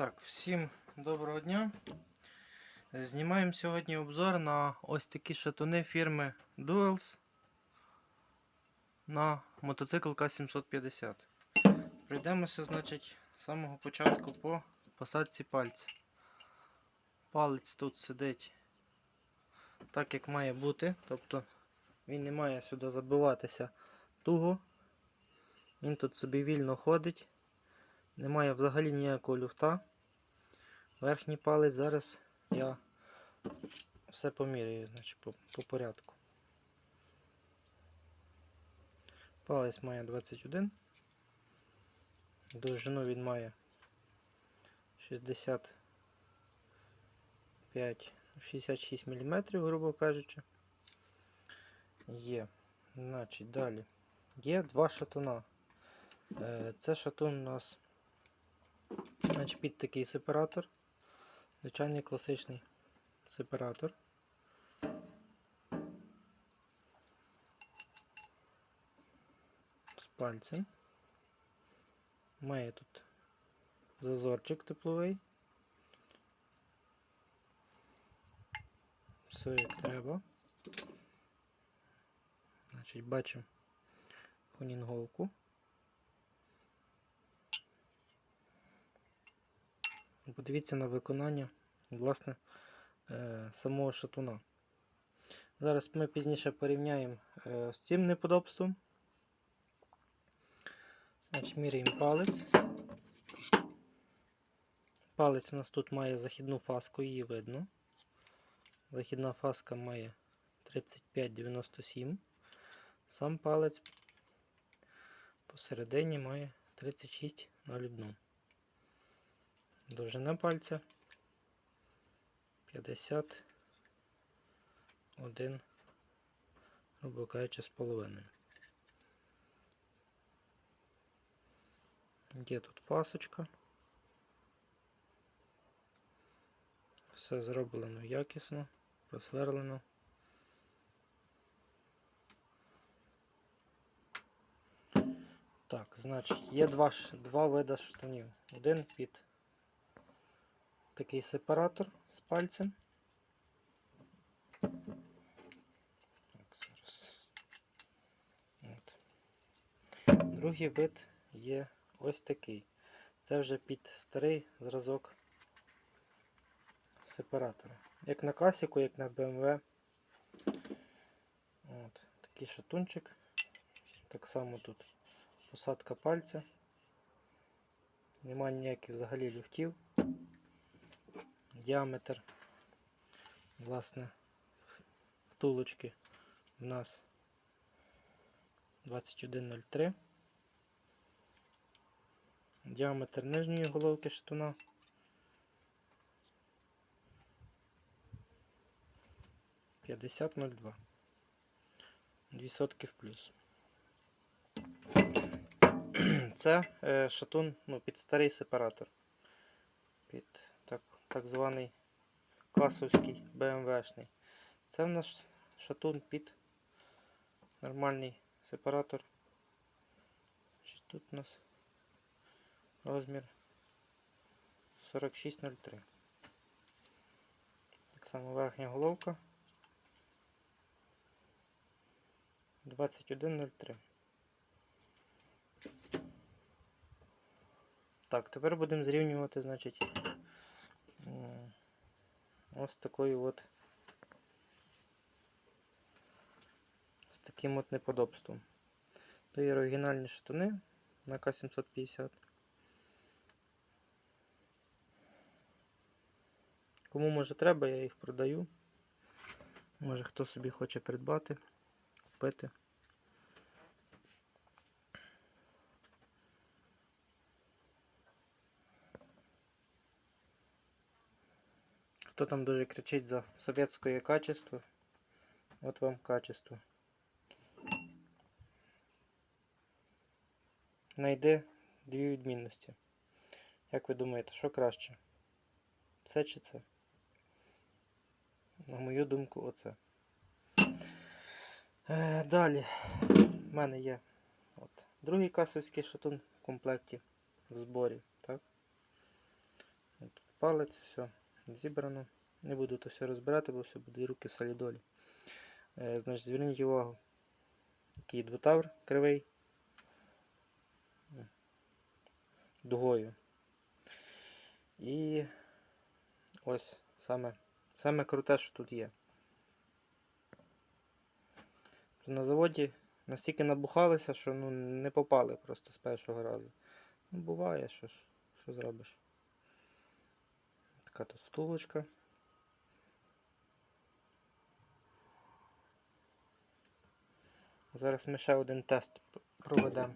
Так, всім доброго дня. Знімаємо сьогодні обзор на ось такі шатуни фірми Duels на мотоцикл К750. Пройдемося, значить, з самого початку по посадці пальця. Палець тут сидить так, як має бути, тобто він не має сюди забиватися туго. Він тут собі вільно ходить. Немає взагалі ніякого люфта. Верхній палець зараз я все поміряю значить, по, по порядку. Палець має 21. Довжину він має 65 66 мм, грубо кажучи. Є. Значить, далі. Є два шатуна. Е, Це шатун у нас Значить, під такий сепаратор. Звичайний класичний сепаратор. З пальцем. Має тут зазорчик тепловий. Все як треба. Значить, бачимо хонінговку. Подивіться на виконання власне е, самого шатуна. Зараз ми пізніше порівняємо е, з цим неподобством. Значить, Міряємо палець. Палець у нас тут має західну фаску, її видно. Західна фаска має 35,97. Сам палець посередині має 36,01. Довжина пальця 51, грубо кажучи, з половиною. Є тут фасочка. Все зроблено якісно, просверлено. Так, значить, є два, два види штанів. Один під такий сепаратор з пальцем. Так, зараз. От. Другий вид є ось такий. Це вже під старий зразок сепаратора. Як на класіку, як на BMW. От, Такий шатунчик. Так само тут посадка пальця. Немає ніяких взагалі люфтів діаметр власне втулочки у нас 2103. Діаметр нижньої головки шатуна. П'ятдесят ноль два. Дві сотки в плюс. Це е, шатун ну, під старий сепаратор. Під так, званий класовський БМВшний. Це в нас шатун під нормальний сепаратор. Тут у нас розмір 4603. Так само верхня головка 2103. Так, тепер будемо зрівнювати, значить, ось такою от з таким от неподобством. То є оригінальні шатуни на К750. Кому може треба, я їх продаю. Може хто собі хоче придбати, купити. Хто там дуже кричить за совєтське качество? От вам качество. Найди дві відмінності. Як ви думаєте, що краще? Це чи це? На мою думку, оце. Е, далі в мене є от, другий касовський шатун в комплекті в зборі. Так? палець, все зібрано. Не буду то все розбирати, бо все буде руки солідолі. Е, значить, зверніть увагу. Такий двотавр кривий. Дугою. І ось саме, саме круте, що тут є. На заводі настільки набухалися, що ну, не попали просто з першого разу. Ну, буває, що ж, що зробиш. Така тут втулочка. Зараз ми ще один тест проведемо.